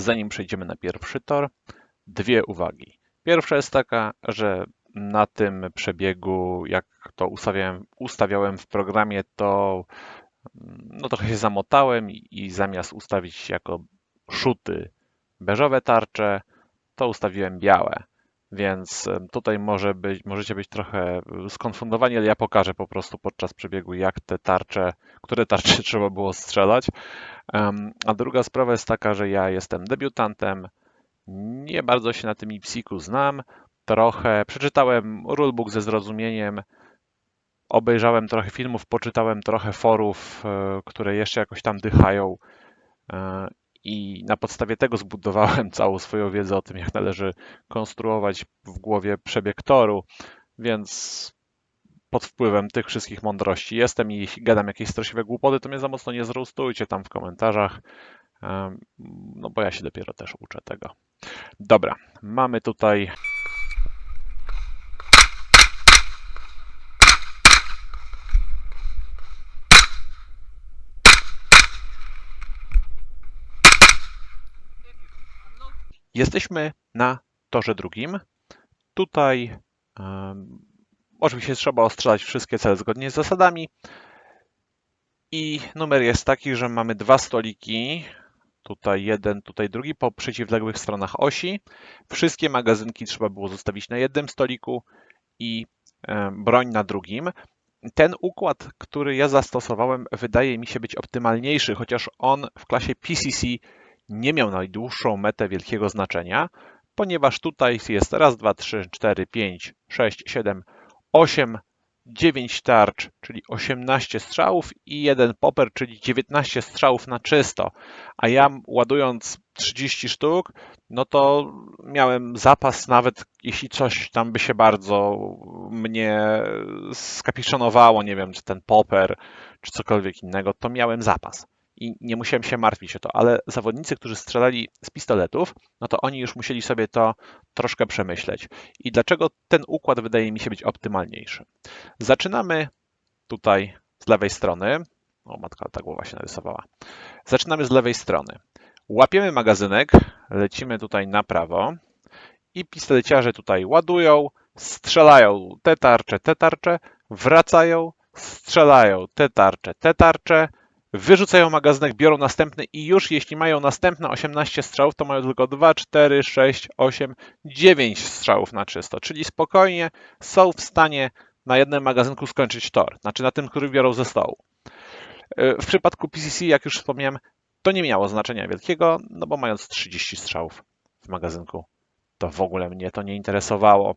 zanim przejdziemy na pierwszy tor, dwie uwagi. Pierwsza jest taka, że na tym przebiegu, jak to ustawiałem, ustawiałem w programie, to no trochę się zamotałem i, zamiast ustawić jako szuty beżowe tarcze, to ustawiłem białe. Więc tutaj może być, możecie być trochę skonfundowani, ale ja pokażę po prostu podczas przebiegu, jak te tarcze, które tarcze trzeba było strzelać. A druga sprawa jest taka, że ja jestem debiutantem, nie bardzo się na tym IPSIK-u znam, trochę przeczytałem rulebook ze zrozumieniem, obejrzałem trochę filmów, poczytałem trochę forów, e, które jeszcze jakoś tam dychają e, i na podstawie tego zbudowałem całą swoją wiedzę o tym, jak należy konstruować w głowie przebieg toru, więc pod wpływem tych wszystkich mądrości jestem i gadam jakieś straszliwe głupoty, to mnie za mocno nie zroastujcie tam w komentarzach, no bo ja się dopiero też uczę tego. Dobra, mamy tutaj Jesteśmy na torze drugim. Tutaj oczywiście trzeba ostrzelać wszystkie cele zgodnie z zasadami. I numer jest taki, że mamy dwa stoliki. Tutaj jeden, tutaj drugi po przeciwległych stronach osi. Wszystkie magazynki trzeba było zostawić na jednym stoliku i em, broń na drugim. Ten układ, który ja zastosowałem, wydaje mi się być optymalniejszy, chociaż on w klasie PCC nie miał najdłuższą metę wielkiego znaczenia, ponieważ tutaj jest raz, dwa, trzy, cztery, pięć, sześć, siedem, osiem, dziewięć tarcz, czyli 18 strzałów i jeden popper, czyli 19 strzałów na czysto. A ja ładując 30 sztuk, no to miałem zapas nawet jeśli coś tam by się bardzo mnie skapiszonowało, nie wiem, czy ten popper, czy cokolwiek innego, to miałem zapas i nie musiałem się martwić o to, ale zawodnicy, którzy strzelali z pistoletów, no to oni już musieli sobie to troszkę przemyśleć. I dlaczego ten układ wydaje mi się być optymalniejszy? Zaczynamy tutaj z lewej strony. O, matka ta głowa się narysowała. Zaczynamy z lewej strony. Łapiemy magazynek, lecimy tutaj na prawo i pistoleciarze tutaj ładują, strzelają te tarcze, te tarcze, wracają, strzelają te tarcze, te tarcze, wyrzucają magazynek, biorą następny i już jeśli mają następne 18 strzałów, to mają tylko 2, 4, 6, 8, 9 strzałów na czysto, czyli spokojnie są w stanie na jednym magazynku skończyć tor, znaczy na tym, który biorą ze stołu. Yy, W przypadku PCC, jak już wspomniałem, to nie miało znaczenia wielkiego, no bo mając 30 strzałów w magazynku, to w ogóle mnie to nie interesowało.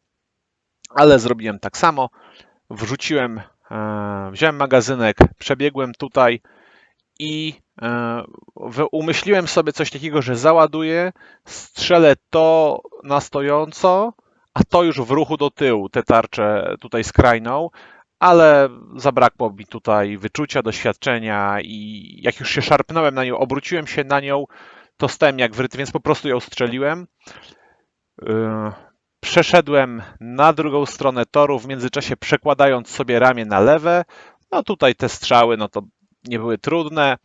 Ale zrobiłem tak samo. Wrzuciłem, e, wziąłem magazynek, przebiegłem tutaj i e, umyśliłem sobie coś takiego, że załaduję, strzelę to na stojąco, a to już w ruchu do tyłu, tę tarczę tutaj skrajną, ale zabrakło mi tutaj wyczucia, doświadczenia i jak już się szarpnąłem na nią, obróciłem się na nią, to stałem jak wryty, więc po prostu ją strzeliłem. Yy, Przeszedłem na drugą stronę toru, w międzyczasie przekładając sobie ramię na lewe. No tutaj te strzały, no to nie były trudne.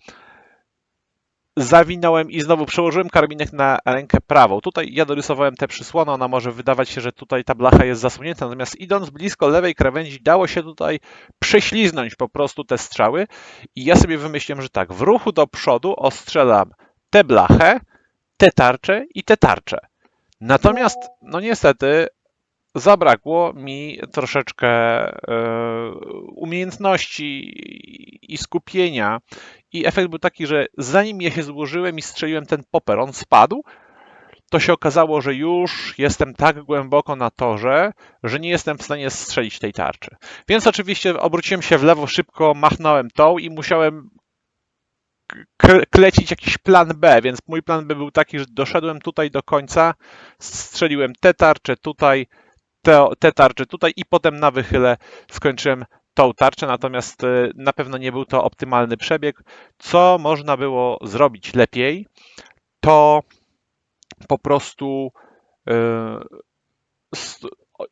Zawinąłem i znowu przełożyłem karabinek na rękę prawą. Tutaj ja dorysowałem tę przysłonę, ona może wydawać się, że tutaj ta blacha jest zasunięta, natomiast idąc blisko lewej krawędzi dało się tutaj prześliznąć po prostu te strzały i ja sobie wymyśliłem, że tak, w ruchu do przodu ostrzelam tę blachę, tę tarczę i tę tarczę. Natomiast, no niestety, zabrakło mi troszeczkę e, umiejętności i skupienia. I efekt był taki, że zanim ja się złożyłem i strzeliłem ten popper, on spadł, to się okazało, że już jestem tak głęboko na torze, że nie jestem w stanie strzelić tej tarczy. Więc oczywiście obróciłem się w lewo, szybko machnąłem tą i musiałem klecić jakiś plan B, więc mój plan B był taki, że doszedłem tutaj do końca, strzeliłem te tarcze tutaj, te, te tarcze tutaj i potem na wychyle skończyłem tą tarczę, natomiast e, na pewno nie był to optymalny przebieg. Co można było zrobić lepiej, to po prostu s-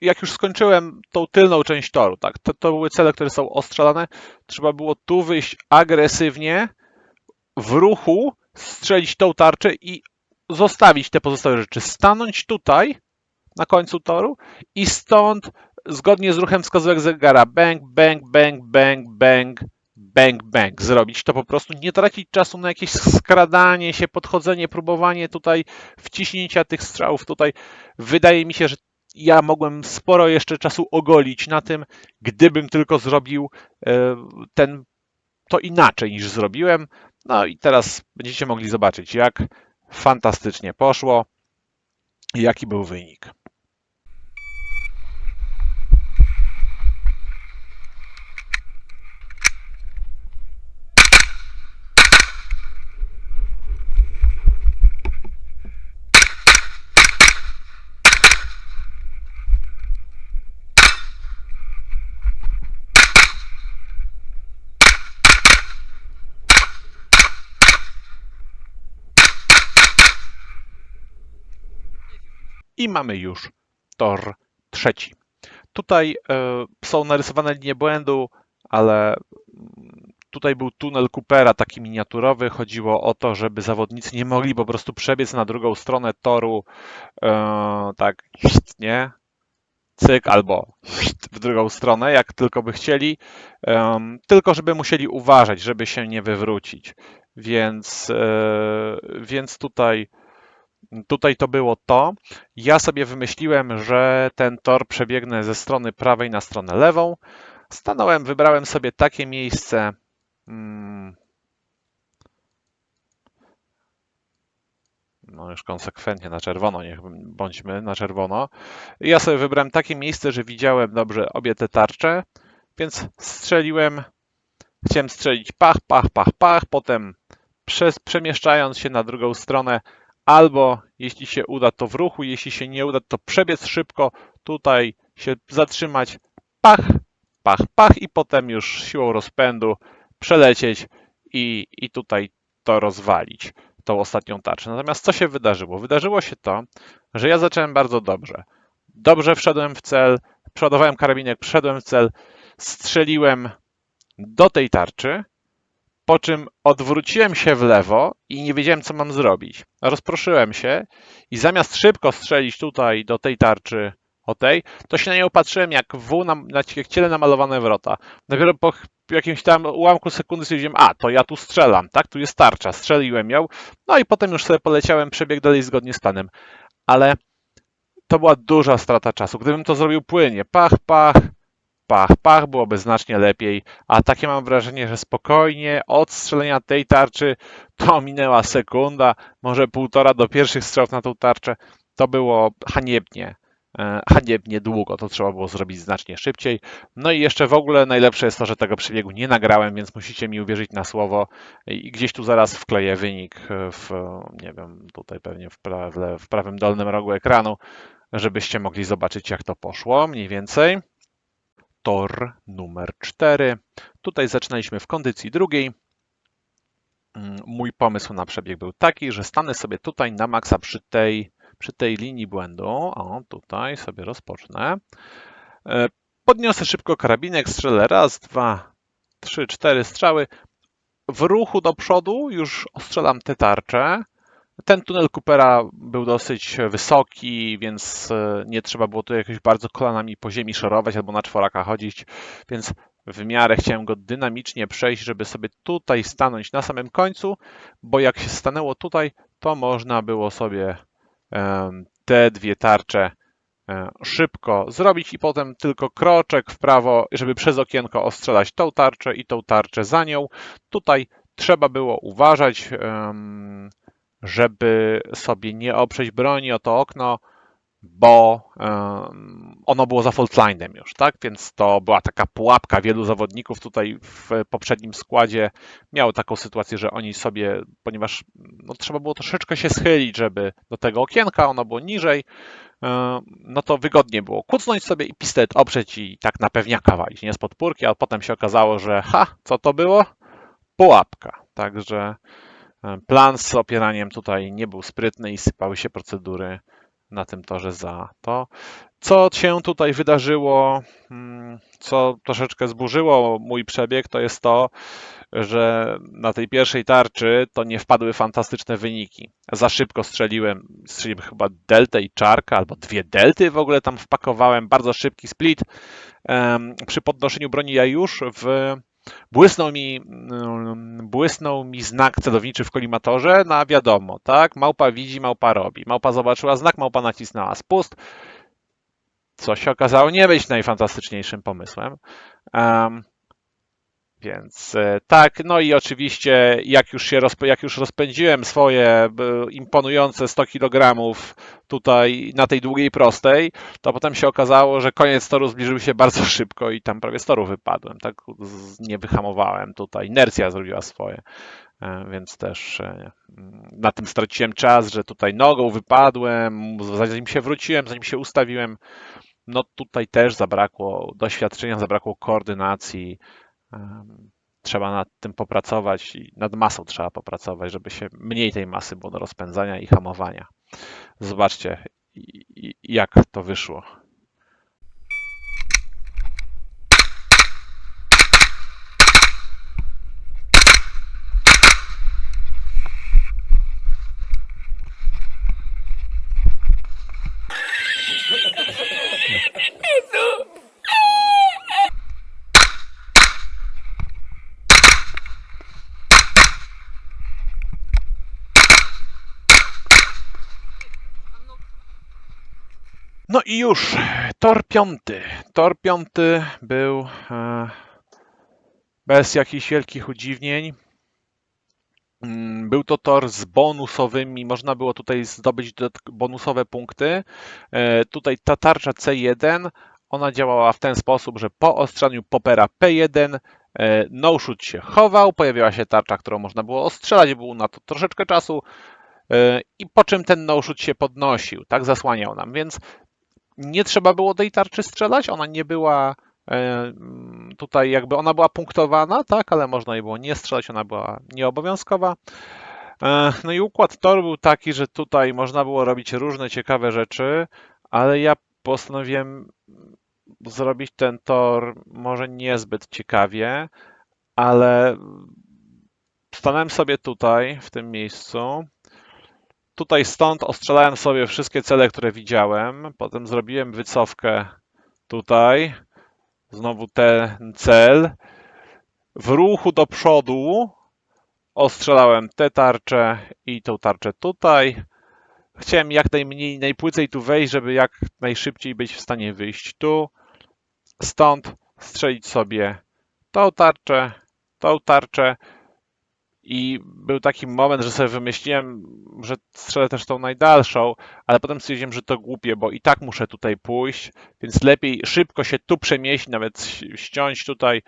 jak już skończyłem tą tylną część toru, tak, to, to były cele, które są ostrzelane, trzeba było tu wyjść agresywnie, w ruchu strzelić tą tarczę i zostawić te pozostałe rzeczy, stanąć tutaj na końcu toru i stąd zgodnie z ruchem wskazówek zegara bang, bang, bang, bang, bang, bang, bang zrobić. To po prostu nie tracić czasu na jakieś skradanie się, podchodzenie, próbowanie tutaj wciśnięcia tych strzałów. Tutaj wydaje mi się, że ja mogłem sporo jeszcze czasu ogolić na tym, gdybym tylko zrobił e, ten, to inaczej niż zrobiłem. No i teraz będziecie mogli zobaczyć, jak fantastycznie poszło i jaki był wynik. I mamy już tor trzeci. Tutaj e, są narysowane linie błędu, ale mm, tutaj był tunel Coopera, taki miniaturowy. Chodziło o to, żeby zawodnicy nie mogli po prostu przebiec na drugą stronę toru, e, tak, nie? Cyk albo w drugą stronę, jak tylko by chcieli, tylko żeby musieli uważać, żeby się nie wywrócić. Więc, e, więc tutaj Tutaj to było to. Ja sobie wymyśliłem, że ten tor przebiegnę ze strony prawej na stronę lewą. Stanąłem, wybrałem sobie takie miejsce. mm, No już konsekwentnie na czerwono, niech bądźmy na czerwono. Ja sobie wybrałem takie miejsce, że widziałem dobrze obie te tarcze, więc strzeliłem. Chciałem strzelić pach, pach, pach, pach, potem przez, przemieszczając się na drugą stronę albo jeśli się uda, to w ruchu, jeśli się nie uda, to przebiec szybko, tutaj się zatrzymać, pach, pach, pach i potem już siłą rozpędu przelecieć i, i tutaj to rozwalić, tą ostatnią tarczę. Natomiast co się wydarzyło? Wydarzyło się to, że ja zacząłem bardzo dobrze. Dobrze wszedłem w cel, przeładowałem karabinek, wszedłem w cel, strzeliłem do tej tarczy, po czym odwróciłem się w lewo i nie wiedziałem, co mam zrobić. Rozproszyłem się i zamiast szybko strzelić tutaj do tej tarczy, o tej, to się na nią patrzyłem jak W na, na jak ciele namalowane wrota. Dopiero po jakimś tam ułamku sekundy stwierdziłem, a to ja tu strzelam, tak? Tu jest tarcza, strzeliłem ją, no i potem już sobie poleciałem, przebieg dalej zgodnie z planem. Ale to była duża strata czasu. Gdybym to zrobił płynnie, pach, pach, pach, pach, byłoby znacznie lepiej. A takie mam wrażenie, że spokojnie od strzelenia tej tarczy to minęła sekunda, może półtora do pierwszych strzałów na tą tarczę. To było haniebnie. e, Haniebnie długo, to trzeba było zrobić znacznie szybciej. No i jeszcze w ogóle najlepsze jest to, że tego przebiegu nie nagrałem, więc musicie mi uwierzyć na słowo i gdzieś tu zaraz wkleję wynik w, nie wiem, tutaj pewnie w, w prawym dolnym rogu ekranu, żebyście mogli zobaczyć jak to poszło mniej więcej tor numer 4. Tutaj zaczynaliśmy w kondycji drugiej. Mm, Mój pomysł na przebieg był taki, że stanę sobie tutaj na maksa przy tej, przy tej linii błędu. O, tutaj sobie rozpocznę. E, Podniosę szybko karabinek, strzelę raz, dwa, trzy, cztery strzały. W ruchu do przodu już ostrzelam te tarcze. Ten tunel Coopera był dosyć wysoki, więc e, nie trzeba było tu jakoś bardzo kolanami po ziemi szorować albo na czworaka chodzić, więc w miarę chciałem go dynamicznie przejść, żeby sobie tutaj stanąć na samym końcu, bo jak się stanęło tutaj, to można było sobie te dwie tarcze e, szybko zrobić i potem tylko kroczek w prawo, żeby przez okienko ostrzelać tą tarczę i tą tarczę za nią. Tutaj trzeba było uważać. Żeby sobie nie oprzeć broni o to okno, bo ono było za faultline'em już, tak? Więc to była taka pułapka wielu zawodników tutaj w poprzednim składzie miało taką sytuację, że oni sobie, ponieważ no, trzeba było troszeczkę się schylić, żeby do tego okienka, ono było niżej, em, no to wygodnie było kucnąć sobie i pistolet oprzeć i tak na pewniaka walić, nie z podpórki, a potem się okazało, że ha, co to było? Pułapka. Także Plan z opieraniem tutaj nie był sprytny i sypały się procedury na tym torze za to. Co się tutaj wydarzyło, mm, co troszeczkę zburzyło mój przebieg, to jest to, że na tej pierwszej tarczy to nie wpadły fantastyczne wyniki. Za szybko strzeliłem, strzeliłem chyba deltę i czarka, albo dwie delty w ogóle tam wpakowałem, bardzo szybki split. Przy podnoszeniu broni ja już w błysnął mi, mm, błysnął mi znak celowniczy w kolimatorze, no a wiadomo, tak? Małpa widzi, małpa robi. Małpa zobaczyła znak, małpa nacisnęła spust, co się okazało nie być najfantastyczniejszym pomysłem. Em, więc e, tak, no i oczywiście jak już się rozp- jak już rozpędziłem swoje imponujące 100 kg tutaj na tej długiej prostej, to potem się okazało, że koniec toru zbliżył się bardzo szybko i tam prawie z toru wypadłem, tak nie wyhamowałem tutaj, inercja zrobiła swoje. E, Więc też e, na tym straciłem czas, że tutaj nogą wypadłem, zanim się wróciłem, zanim się ustawiłem, no tutaj też zabrakło doświadczenia, zabrakło koordynacji. Trzeba nad tym popracować i nad masą trzeba popracować, żeby się mniej tej masy było do rozpędzania i hamowania. Zobaczcie, jak to wyszło. No i już, tor piąty. Tor piąty był e, bez jakichś wielkich udziwnień. Mm, Był to tor z bonusowymi, można było tutaj zdobyć bonusowe punkty. E, Tutaj ta tarcza C1, ona działała w ten sposób, że po ostrzaniu popera P1 e, no shoot się chował, pojawiała się tarcza, którą można było ostrzelać, było na to troszeczkę czasu i po czym ten no się podnosił, tak zasłaniał nam, więc nie trzeba było tej tarczy strzelać, ona nie była e, tutaj jakby ona była punktowana, tak, ale można jej było nie strzelać, ona była nieobowiązkowa. E, No i układ toru był taki, że tutaj można było robić różne ciekawe rzeczy, ale ja postanowiłem zrobić ten tor może niezbyt ciekawie, ale stanąłem sobie tutaj, w tym miejscu. Tutaj stąd ostrzelałem sobie wszystkie cele, które widziałem. Potem zrobiłem wycofkę tutaj. Znowu ten cel. W ruchu do przodu ostrzelałem tę tarczę i tą tarczę tutaj. Chciałem jak najmniej, najpłycej tu wejść, żeby jak najszybciej być w stanie wyjść tu. Stąd strzelić sobie tą tarczę, tą tarczę. I był taki moment, że sobie wymyśliłem, że strzelę też tą najdalszą, ale potem stwierdziłem, że to głupie, bo i tak muszę tutaj pójść, więc lepiej szybko się tu przemieścić, nawet ściąć tutaj,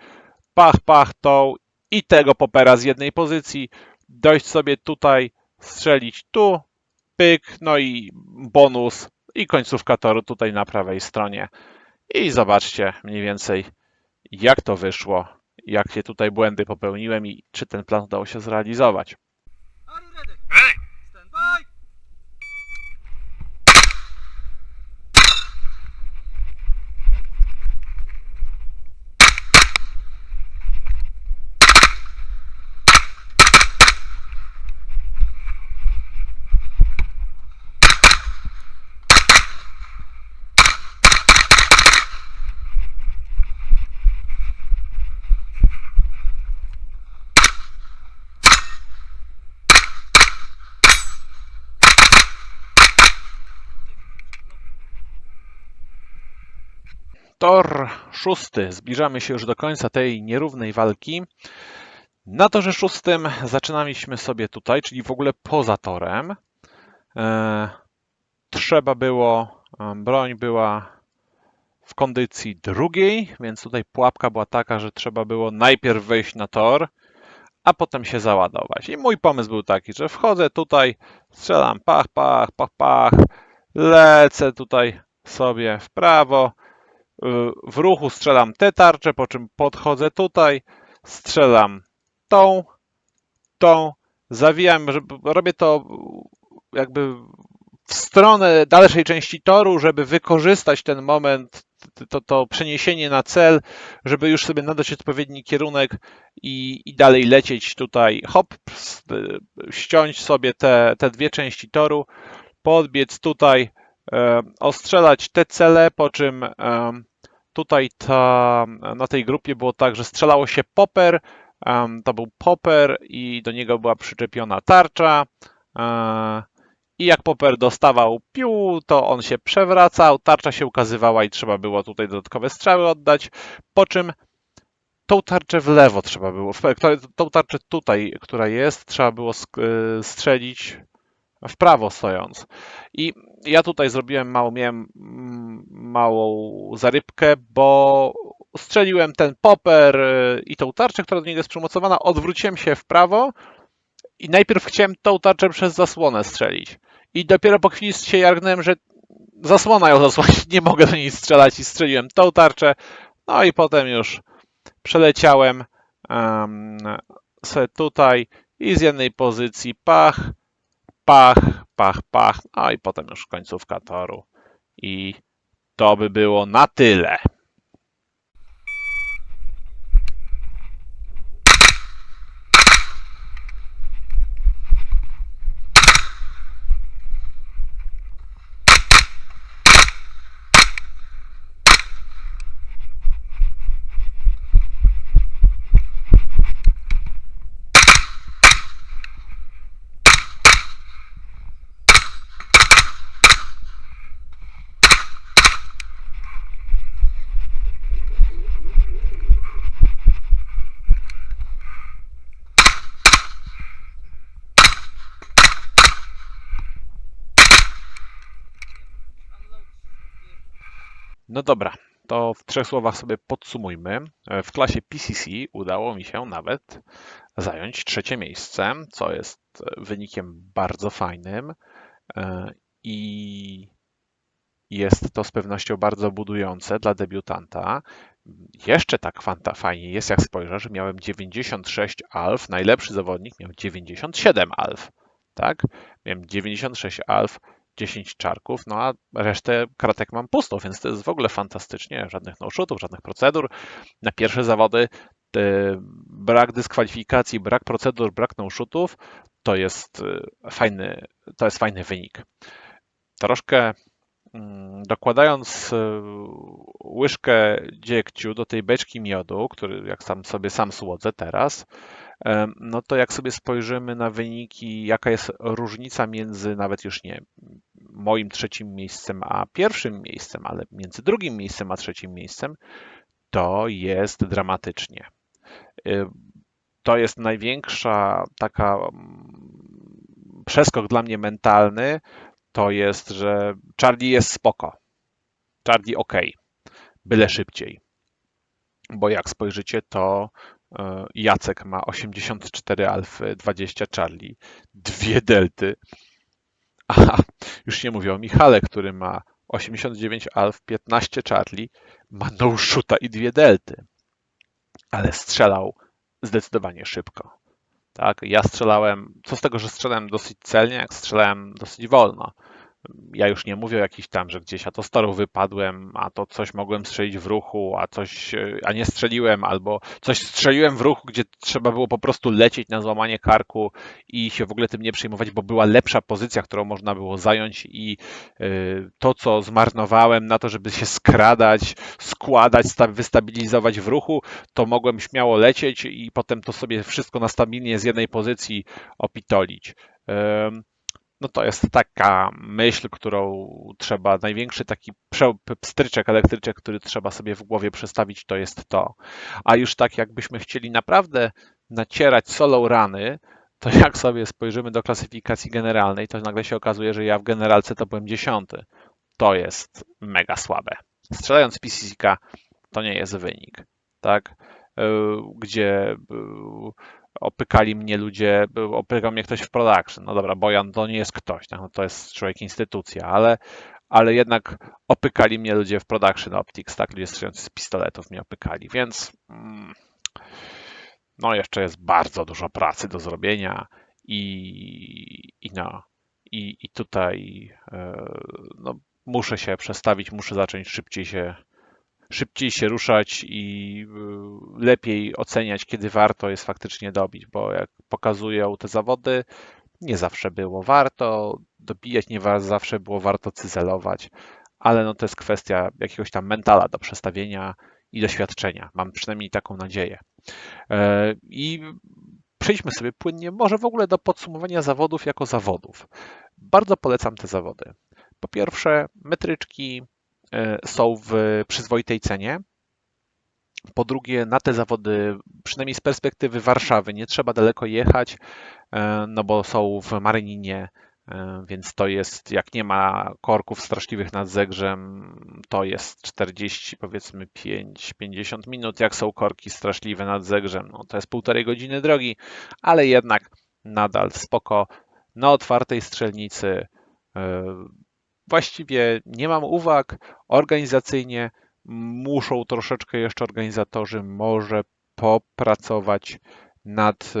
pach, pach tą i tego popera z jednej pozycji, dojść sobie tutaj, strzelić tu, pyk, no i bonus i końcówka toru tutaj na prawej stronie. I zobaczcie mniej więcej jak to wyszło, jakie tutaj błędy popełniłem i czy ten plan udało się zrealizować. Tor szósty. Zbliżamy się już do końca tej nierównej walki. Na torze szóstym zaczynaliśmy sobie tutaj, czyli w ogóle poza torem. E, trzeba było, e, broń była w kondycji drugiej, więc tutaj pułapka była taka, że trzeba było najpierw wejść na tor, a potem się załadować. I mój pomysł był taki, że wchodzę tutaj, strzelam pach, pach, pach, pach, lecę tutaj sobie w prawo, w ruchu strzelam tę tarczę, po czym podchodzę tutaj, strzelam tą, tą, zawijam, żeby, robię to jakby w stronę dalszej części toru, żeby wykorzystać ten moment to, to przeniesienie na cel, żeby już sobie nadać odpowiedni kierunek i, i dalej lecieć tutaj, hop, y, ściąć sobie te, te dwie części toru, podbiec tutaj, e, ostrzelać te cele, po czym tutaj ta, na tej grupie było tak, że strzelało się popper, to był popper i do niego była przyczepiona tarcza. e, I jak popper dostawał pił, to on się przewracał, tarcza się ukazywała i trzeba było tutaj dodatkowe strzały oddać. Po czym tą tarczę w lewo trzeba było, tą tarczę tutaj, która jest, trzeba było y, strzelić w prawo stojąc. I ja tutaj zrobiłem małą, miałem mm, małą zarybkę, bo strzeliłem ten popper y, i tą tarczę, która do niego jest przymocowana, odwróciłem się w prawo i najpierw chciałem tą tarczę przez zasłonę strzelić. I dopiero po chwili się jargnąłem, że zasłona ją zasłoni, nie mogę do niej strzelać i strzeliłem tą tarczę. No i potem już przeleciałem um, sobie tutaj i z jednej pozycji pach, pach, pach, pach, no i potem już końcówka toru. I to by było na tyle. No dobra, to w trzech słowach sobie podsumujmy. E, W klasie PCC udało mi się nawet zająć trzecie miejsce, co jest e, wynikiem bardzo fajnym e, i jest to z pewnością bardzo budujące dla debiutanta. Jeszcze tak fanta fajnie jest, jak spojrzę, że miałem 96 alf, najlepszy zawodnik miał 97 alf, tak? Miałem 96 alf, 10 czarków, no a resztę kratek mam pustą, więc to jest w ogóle fantastycznie. Żadnych no-shootów, żadnych procedur. Na pierwsze zawody e, brak dyskwalifikacji, brak procedur, brak no-shootów to jest e, fajny, to jest fajny wynik. Troszkę mm, dokładając e, łyżkę dziegciu do tej beczki miodu, który jak sam sobie sam słodzę teraz, no to jak sobie spojrzymy na wyniki, jaka jest różnica między nawet już nie moim trzecim miejscem a pierwszym miejscem, ale między drugim miejscem a trzecim miejscem, to jest dramatycznie. Y, To jest największa taka mm, przeskok dla mnie mentalny, to jest, że Charlie jest spoko. Charlie ok, byle szybciej. Bo jak spojrzycie, to Jacek ma 84 alfy, 20 Charlie, dwie delty. Aha, już nie mówię o Michale, który ma 89 alf, 15 Charlie, ma no shoota i dwie delty. Ale strzelał zdecydowanie szybko. Tak, ja strzelałem, co z tego, że strzelałem dosyć celnie, jak strzelałem dosyć wolno. Ja już nie mówię o jakiś tam, że gdzieś a to z toru wypadłem, a to coś mogłem strzelić w ruchu, a coś, e, a nie strzeliłem, albo coś strzeliłem w ruchu, gdzie trzeba było po prostu lecieć na złamanie karku i się w ogóle tym nie przejmować, bo była lepsza pozycja, którą można było zająć i y, to, co zmarnowałem na to, żeby się skradać, składać, sta- wystabilizować w ruchu, to mogłem śmiało lecieć i potem to sobie wszystko na stabilnie z jednej pozycji opitolić. No to jest taka myśl, którą trzeba, największy taki pstryczek, elektryczek, który trzeba sobie w głowie przestawić, to jest to. A już tak jakbyśmy chcieli naprawdę nacierać solą rany, to jak sobie spojrzymy do klasyfikacji generalnej, to nagle się okazuje, że ja w generalce to byłem dziesiąty. To jest mega słabe. Strzelając PCK to nie jest wynik, tak? Yy, Gdzie yy, opykali mnie ludzie, opykał mnie ktoś w production. No dobra, Bojan to nie jest ktoś, tak? no to jest człowiek instytucja, ale, ale jednak opykali mnie ludzie w production optics, tak? Ludzie strzelający z pistoletów mnie opykali, więc mm, no jeszcze jest bardzo dużo pracy do zrobienia i, i no, i, i tutaj e, no, muszę się przestawić, muszę zacząć szybciej się szybciej się ruszać i y, lepiej oceniać, kiedy warto jest faktycznie dobić, bo jak pokazują te zawody, nie zawsze było warto dobijać, nie zawsze było warto cyzelować, ale no to jest kwestia jakiegoś tam mentala do przestawienia i doświadczenia. Mam przynajmniej taką nadzieję. E, I przejdźmy sobie płynnie może w ogóle do podsumowania zawodów jako zawodów. Bardzo polecam te zawody. Po pierwsze, metryczki są w przyzwoitej cenie. Po drugie, na te zawody, przynajmniej z perspektywy Warszawy, nie trzeba daleko jechać, e, no bo są w Maryninie, e, więc to jest, jak nie ma korków straszliwych nad Zegrzem, to jest 40, powiedzmy 5, 50 minut. Jak są korki straszliwe nad Zegrzem, no to jest półtorej godziny drogi, ale jednak nadal spoko. Na otwartej strzelnicy e, właściwie nie mam uwag. Organizacyjnie muszą troszeczkę jeszcze organizatorzy może popracować nad e,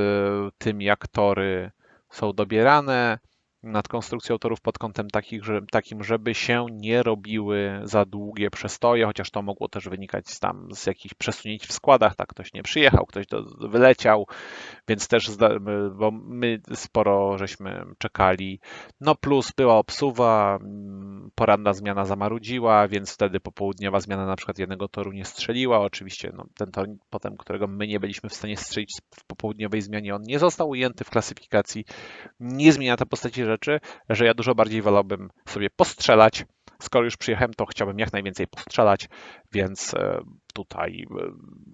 tym, jak tory są dobierane, nad konstrukcją torów pod kątem takich, że, takim, żeby się nie robiły za długie przestoje, chociaż to mogło też wynikać z, tam, z jakichś przesunięć w składach, tak ktoś nie przyjechał, ktoś do, wyleciał, więc też, bo my sporo żeśmy czekali, no plus była obsuwa, mm, poranna zmiana zamarudziła, więc wtedy popołudniowa zmiana na przykład jednego toru nie strzeliła. Oczywiście no, ten tor potem, którego my nie byliśmy w stanie strzelić w popołudniowej zmianie, on nie został ujęty w klasyfikacji. Nie zmienia to postaci rzeczy, że ja dużo bardziej wolałbym sobie postrzelać. Skoro już przyjechałem, to chciałbym jak najwięcej postrzelać, więc e, tutaj e,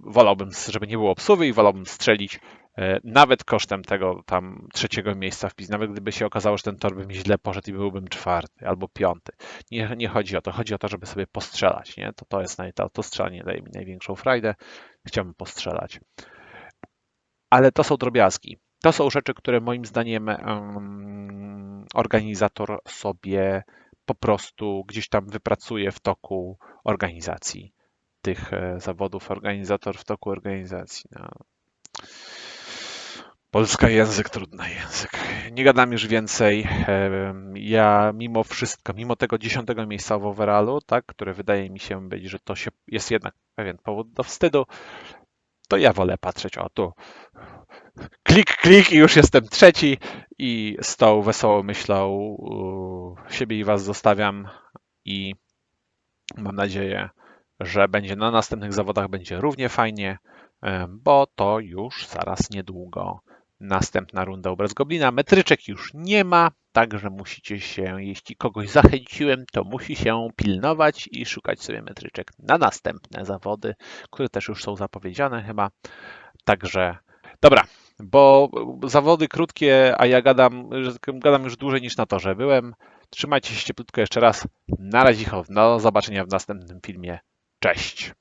wolałbym, żeby nie było obsuwy i wolałbym strzelić e, nawet kosztem tego tam trzeciego miejsca wpis, nawet gdyby się okazało, że ten tor by mi źle poszedł i byłbym czwarty albo piąty. Nie, nie chodzi o to, chodzi o to, żeby sobie postrzelać, nie? To, to jest naj, to, to strzelanie daje mi największą frajdę. Chciałbym postrzelać. Ale to są drobiazgi. To są rzeczy, które moim zdaniem organizator sobie po prostu gdzieś tam wypracuje w toku organizacji tych e, zawodów, organizator w toku organizacji. No. Polska język, trudny język. Nie gadam już więcej. Ja mimo wszystko, mimo tego dziesiątego miejsca w overallu, tak, które wydaje mi się być, że to się jest jednak pewien powód do wstydu, to ja wolę patrzeć o tu. Klik, klik i już jestem trzeci i z tą wesołą myślą siebie i was zostawiam i mam nadzieję, że będzie na następnych zawodach będzie równie fajnie, em, bo to już zaraz niedługo następna runda u Goblina. Metryczek już nie ma, także musicie się, jeśli kogoś zachęciłem, to musi się pilnować i szukać sobie metryczek na następne zawody, które też już są zapowiedziane chyba. Także dobra, bo zawody krótkie, a ja gadam, że gadam już dłużej niż na torze byłem. Trzymajcie się cieplutko jeszcze raz. Na razie, do zobaczenia w następnym filmie. Cześć!